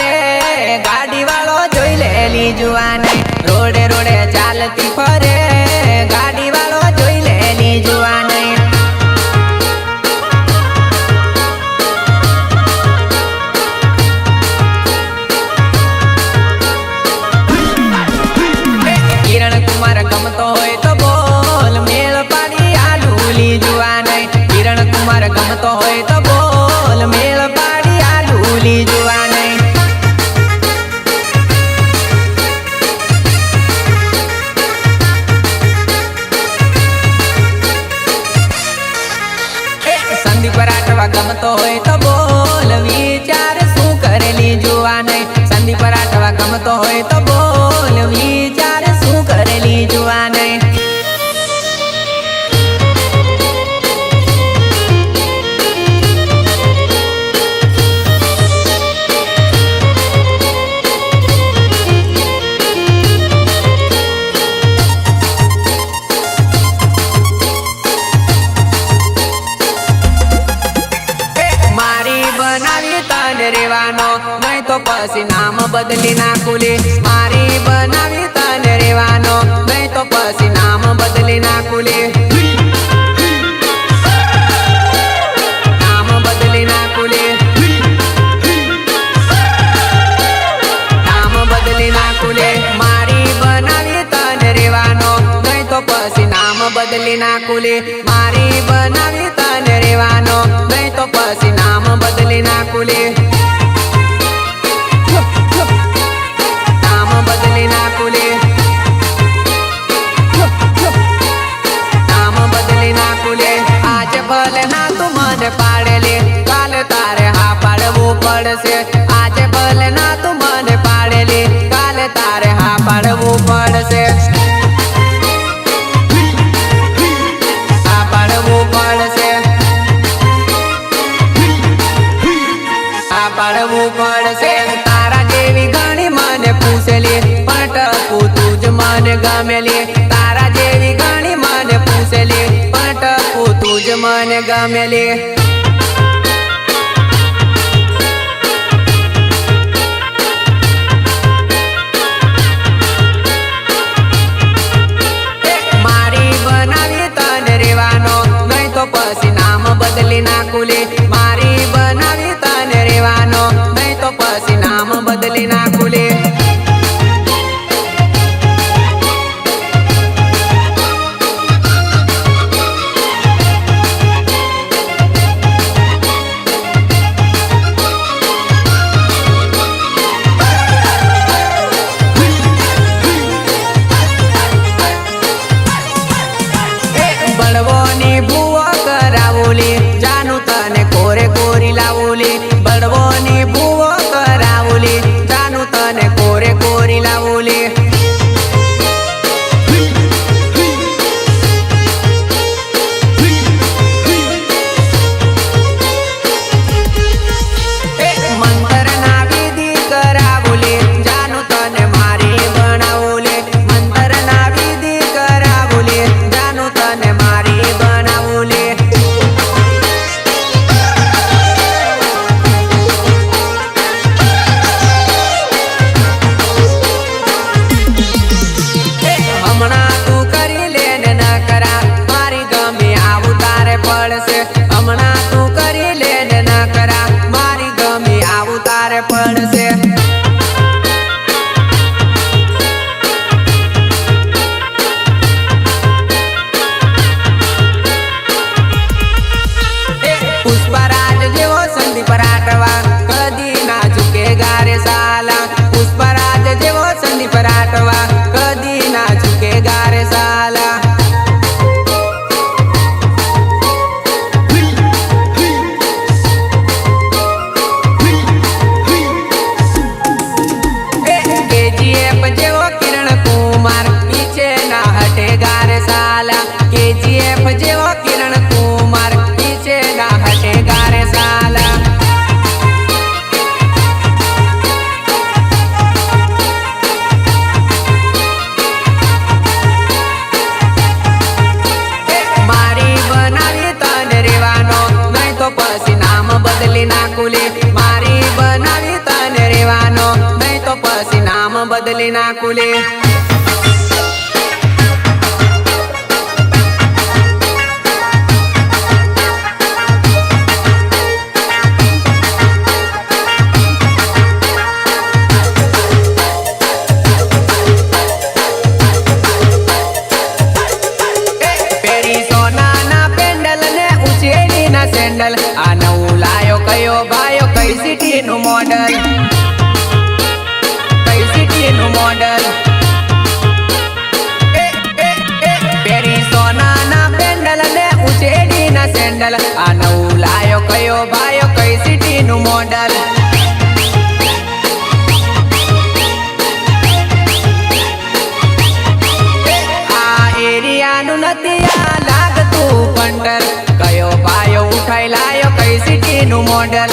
રે ગાડી વાળો જોઈ લે લીજુઆને રોડે રોડે ચાલતી ફરે. কোলে Family. 快接 હેન્ડલ oh, આ નવું લાયો કયો ભાયો કઈ સિટી નું મોડલ આ એરિયાનું નથી આ લાગતું પંડર કયો ભાયો ઉઠાઈ લાયો કઈ સિટી નું મોડલ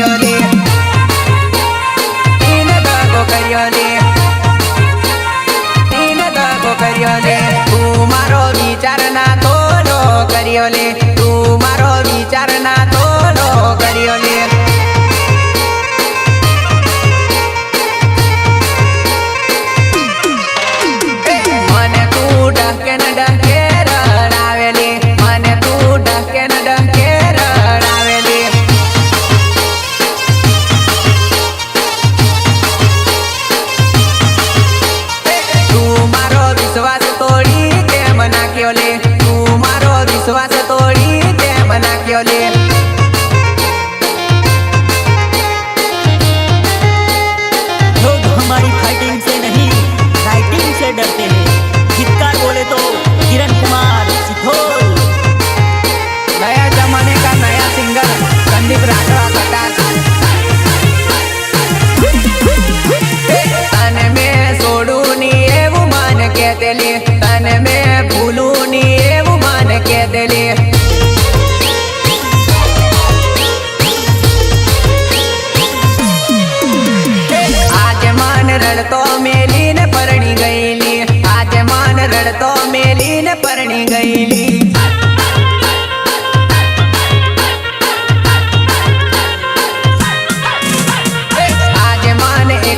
yo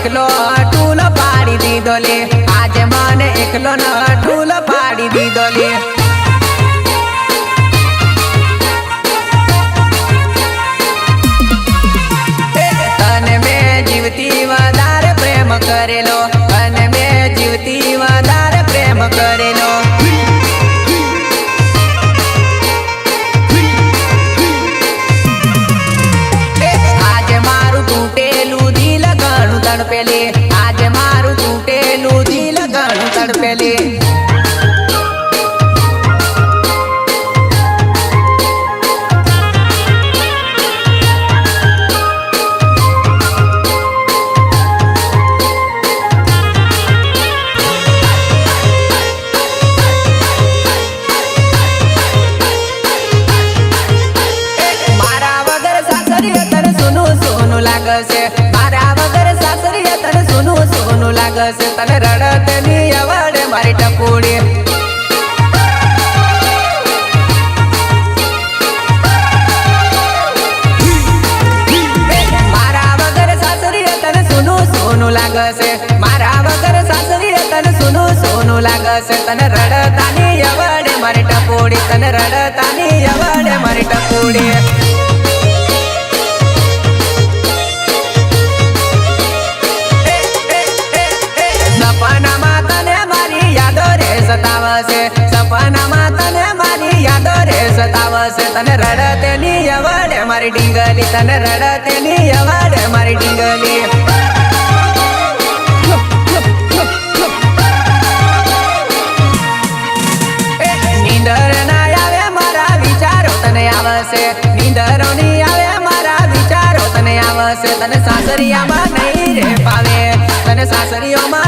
એકલો અટૂલો પાડી દીધો લે. આજે મને એકલો ન અટૂલો પાડી દીધો લે. તડપેલે મારા વગર સાસરીએ તને સોનું સોનું લાગશે મારા વગર સાસરીએ મારી ટપુડી મારા વગર સાસરીએ તને સોનું સોનું લાગશે. મારા વગર સાસરીએ તને સોનું સોનું લાગશે. તને રડતાની અવડે મારી ટપોડી તને રડતાની અવડે મારી ટપોડી સતાવશે. સપનામાં તને મારી યાદો રે, સતાવશે. તને રડતેની અવડે મારી ડીંગલી તને રડતેની અવડે મારી ડીંગલી ના મારા વિચારો, તને આવશે. નીંદરો ની મારા વિચારો, તને આવશે. તને સાસરિયામાં નહીં રે પાવે. તને સાસરીઓમાં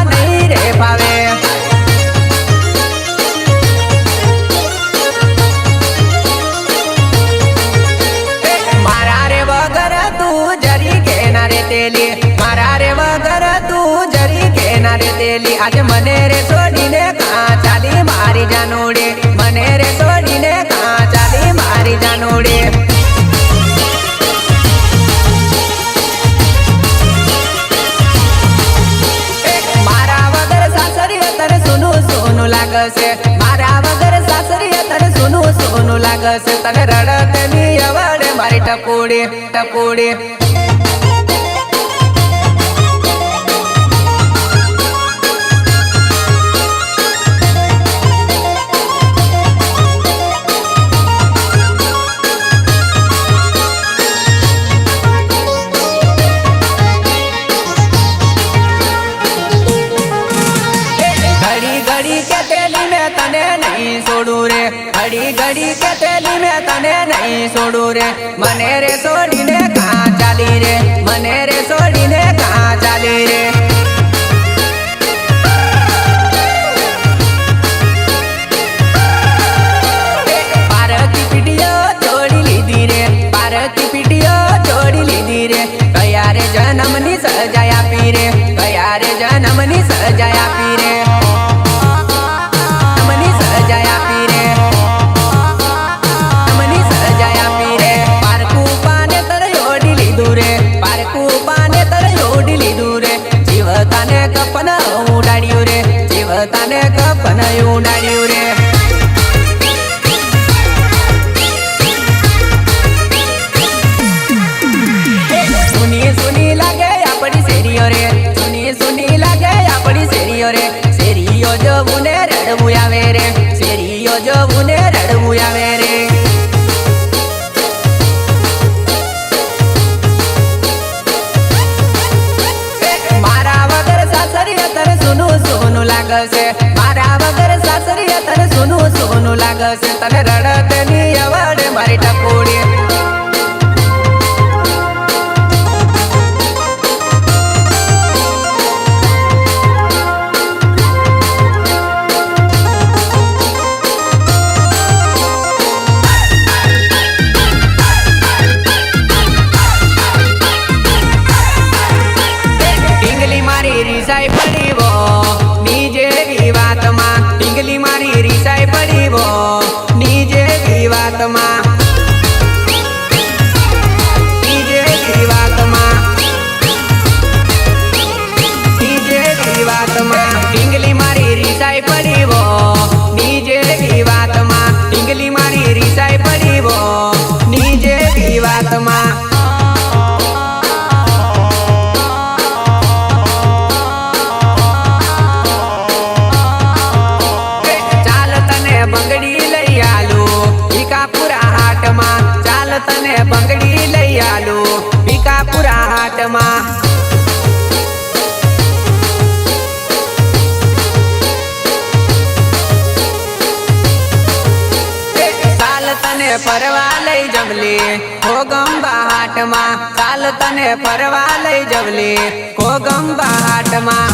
જોડે મારા વગર સાસરી અત્યારે સોનું સોનું લાગશે. મારા વગર સાસરી અત્યારે સોનું સોનું લાગશે. તને રડતની અવડે મારી ટકોડે ટકોડે જવલી. કોગંબા હાટમાં ચાલ તને ફરવા લઈ જવલી. કોગંબા હાટમાં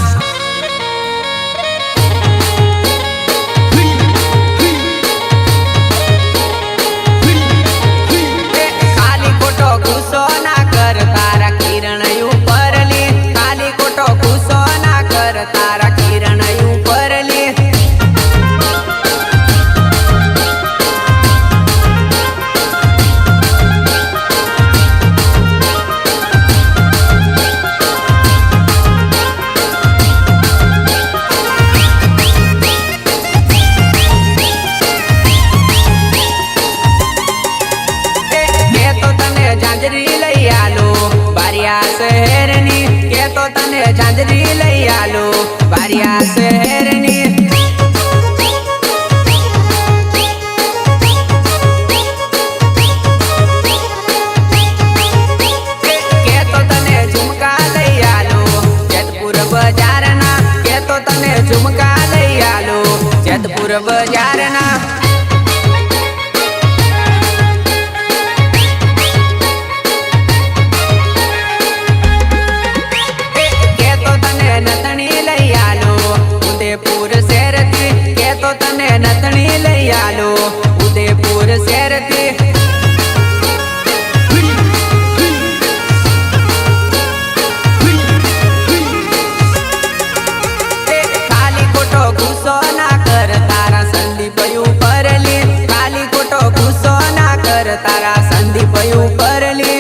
वापरली काली कुठो घुसो ना कर तारा संदीप उपरली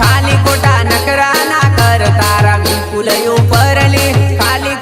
खाली कोटा नकरा ना कर तारा मी फुलय उपरली खाली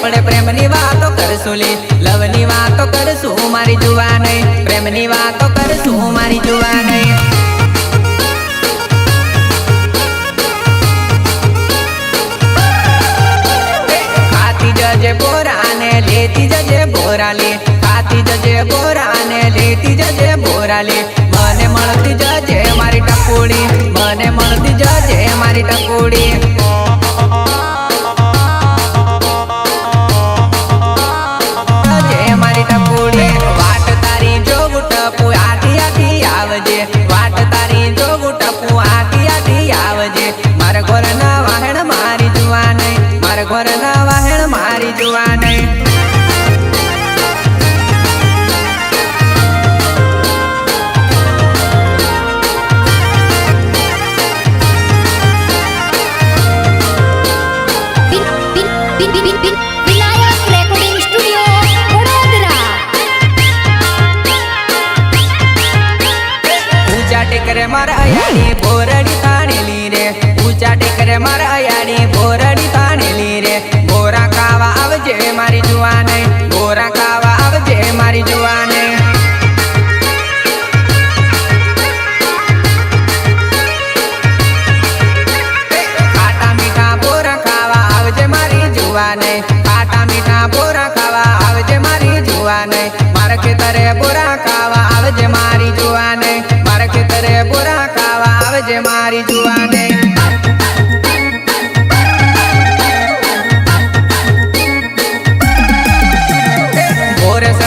આપણે પ્રેમની વાતો કરશું લે. લવની વાતો કરશું મારી જુવાને. પ્રેમની વાતો કરશું મારી જુવાને. ખાતી જજે બોરાને, લેતી જજે બોરાલે. ખાતી જજે બોરાને, લેતી જજે બોરાલે. મને મળતી જજે મારી ટકોડી મને મળતી જજે મારી ટકોડી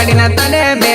Marina tá de